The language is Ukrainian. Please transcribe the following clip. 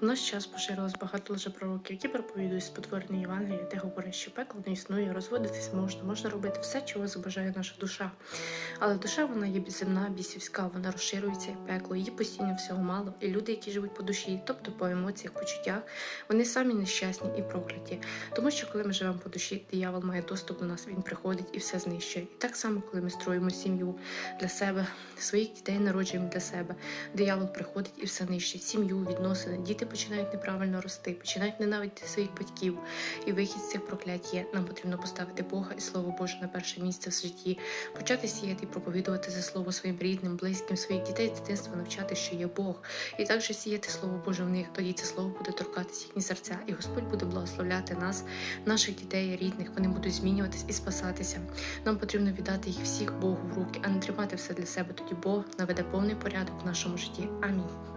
В наш час поширилось багато лжепророків, які проповідують спотворене Євангеліє, де говорять, що пекло не існує, розводитись можна, можна робити все, чого забажає наша душа. Але душа вона є безземна, бісівська, вона розширюється як пекло, її постійно всього мало. І люди, які живуть по душі, тобто по емоціях, почуттях, вони самі нещасні і прокляті. Тому що коли ми живемо по душі, диявол має доступ до нас, він приходить і все знищує. І так само, коли ми строїмо сім'ю для себе, своїх дітей народжуємо для себе. Диявол приходить і все нищить. Сім'ю, відносини. Діти починають неправильно рости, починають ненавидіти своїх батьків. І вихід з цих проклять є. Нам потрібно поставити Бога і Слово Боже на перше місце в житті, почати сіяти і проповідувати це слово своїм рідним, близьким, своїх дітей з дитинства навчати, що є Бог, і також сіяти Слово Боже в них. Тоді це слово буде торкатися їхні серця, і Господь буде благословляти нас, наших дітей, рідних. Вони будуть змінюватись і спасатися. Нам потрібно віддати їх всіх Богу в руки, а не тримати все для себе. Тоді Бог наведе повний порядок в нашому житті. Амінь.